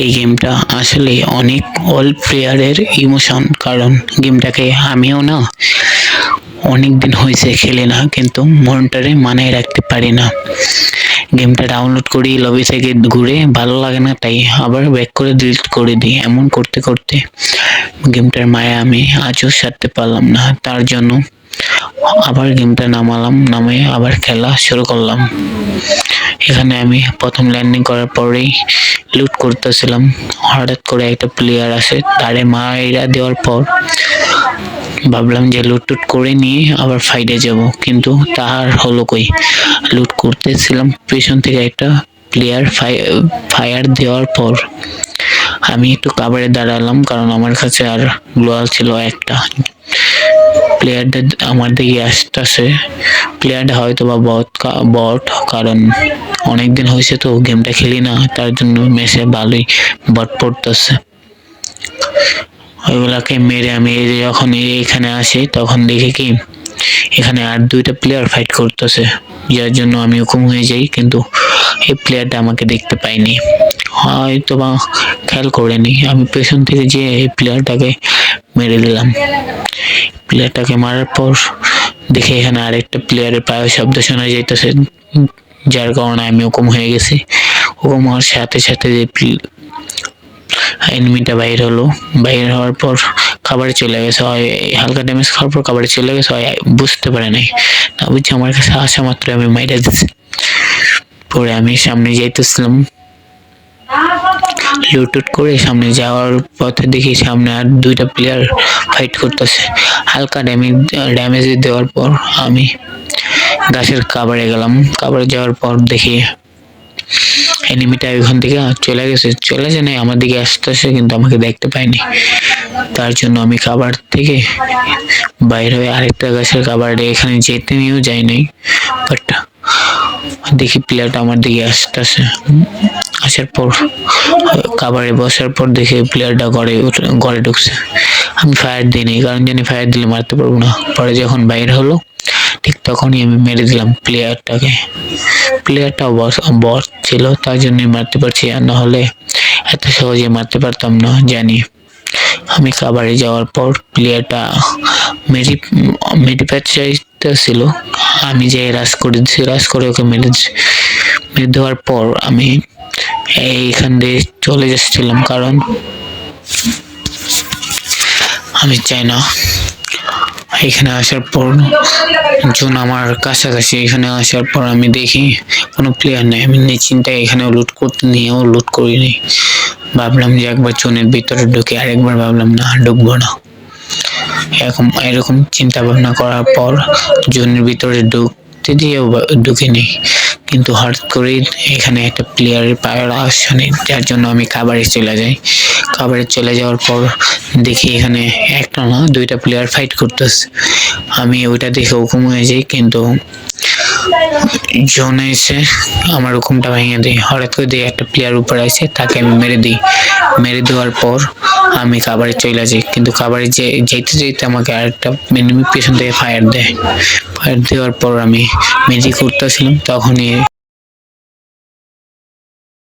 এই গেমটা আসলে অনেক অল প্লেয়ারের ইমোশন কারণ গেমটাকে আমিও না অনেক দিন হয়েছে খেলি না, কিন্তু মনটারে মানায় রাখতে পারি না। গেমটা ডাউনলোড করি লবি থেকে ঘুরে ভালো লাগে না, তাই আবার ব্যাক করে ডিলিট করে দিই, এমন করতে করতে গেমটার মায়া আমি আজও সারতে পারলাম না। তার জন্য আবার গেমটা নামালাম, নামে আবার খেলা শুরু করলাম। এখানে আমি প্রথম ল্যান্ডিং করার পরেই লুট করতেছিলাম। হঠাৎ করে একটা প্লেয়ার আসে, তারে মাইরা দেওয়ার পর ভাবলাম যে লুট টুট করে নিয়ে আবার ফাইডে যাব। কিন্তু তাহার হলো কই? লুট করতেছিলাম, পেছন থেকে একটা প্লেয়ার ফায়ার দেওয়ার পর আমি একটু কাবারে দাঁড়ালাম, কারণ আমার কাছে আর গ্লোয়াল ছিল একটা। প্লেয়ারটা আমার দিকে আসতেছে। প্লেয়ারটা হয়তো বা বট বট, কারণ অনেকদিন হয়েছে তো গেমটা খেলি না, তার জন্য মেসে ভালোই বট পড়তেছে। ওইগুলাকে মেরে আমি যখন এখানে আসি, তখন দেখি কি, এখানে আর দুইটা প্লেয়ার ফাইট করতেছে, যার জন্য আমি হুকুম হয়ে যাই, কিন্তু এই প্লেয়ারটা আমাকে দেখতে পাইনি। হয়তো বা খেয়াল করেনি, আমি পেছন থেকে যে এই প্লেয়ারটাকে মেরে দিলাম। প্লেয়ারটাকে মারার পর দেখে এখানে আরেকটা প্লেয়ারের পায়ের শব্দ শোনা যাইতেছে। যার কারণে আমি হুকুম হয়ে গেছি। হুকুম হওয়ার সাথে সাথে যে এনিমিটা বাইর হলো। বাইর হওয়ার পর খাবারে চলে গেছে। হয় হালকা ড্যামেজ খাওয়ার পর খাবারে চলে গেছে। হয় বুঝতে পারে নাই। না বুঝছি আমার কাছে আসা মাত্র আমি মাইরা দিচ্ছি পরে আমি সামনে যাইতেছিলাম। লুটুট করে সামনে যাওয়ার পথে দেখি সামনে আর দুইটা প্লেয়ার ফাইট করতেছে। হালকা ড্যামেজ ড্যামেজ দেওয়ার পর আমি গাছের কাবারে গেলাম। কাবারে যাওয়ার পর দেখি এনিমিটা ওইখান থেকে চলে গেছে। চলে যায় নাই, আমার দিকে আসতেছে কিন্তু আমাকে দেখতে পায়নি। তার জন্য আমি কাবার থেকে বাইরে হয়ে আরেকটা গাছের খাবারে এখানে যেতে নিয়েও যাই নাই। বাট দেখি প্লেয়ারটা আমার দিকে আসতেছে। আসার পর কাবারে বসার পর দেখি প্লেয়ারটা ঘরে উঠে- ঘরে ঢুকছে। আমি ফায়ার দিইনি কারণ জানি ফায়ার দিলে মারতে পারব না। পরে যখন বাইরে হলো ঠিক তখনই আমি মেরে দিলাম প্লেয়ারটাকে প্লেয়ারটাও বস ছিল, তার জন্যই মারতে পারছি আর না হলে এত সহজে মারতে পারতাম না, জানি। আমি কাবারে যাওয়ার পর প্লেয়ারটা মেরি মেরি প্যাচ চাইতেছিল আমি যে রাস করে দিচ্ছি রাস করে ওকে মেরে মেরে দেওয়ার পর আমি এইখান দিয়ে চলে যাচ্ছিলাম, কারণ আমি চাই না। এখানে আসার পর জুন আমার কাছাকাছি এখানে আসার পর আমি দেখি কোনো প্লেয়ার নেই। আমি চিন্তায় এখানে লুট করতে নিয়েও লুট করিনি। ভাবলাম যে একবার চুনের ভিতরে ঢুকে আরেকবার ভাবলাম, না, ঢুকবো না। এরকম এরকম চিন্তা ভাবনা করার পর জুনের ভিতরে ঢুকতে দিয়েও ঢুকিনি। কিন্তু হঠাৎ করেই এখানে একটা প্লেয়ারের পায়ের শুনি, যার জন্য আমি খাবারে চলে যাই। খাবারে চলে যাওয়ার পর দেখি এখানে একটা না, দুইটা প্লেয়ার ফাইট করতেছে। আমি ওইটা দেখে হুকুম হয়ে যাই, কিন্তু জোনে এসে আমার হুকুমটা ভেঙে দিই হঠাৎ করে দিয়ে একটা প্লেয়ার উপরে আসে তাকে আমি মেরে দিই। মেরে দেওয়ার পর আমি খাবারে চলে যাই, কিন্তু কাবারে যে, যেতে যেতে আমাকে আরেকটা এনিমি পেছন থেকে ফায়ার দেয়। ফায়ার দেওয়ার পর আমি মেজি করতেছিলাম, তখনই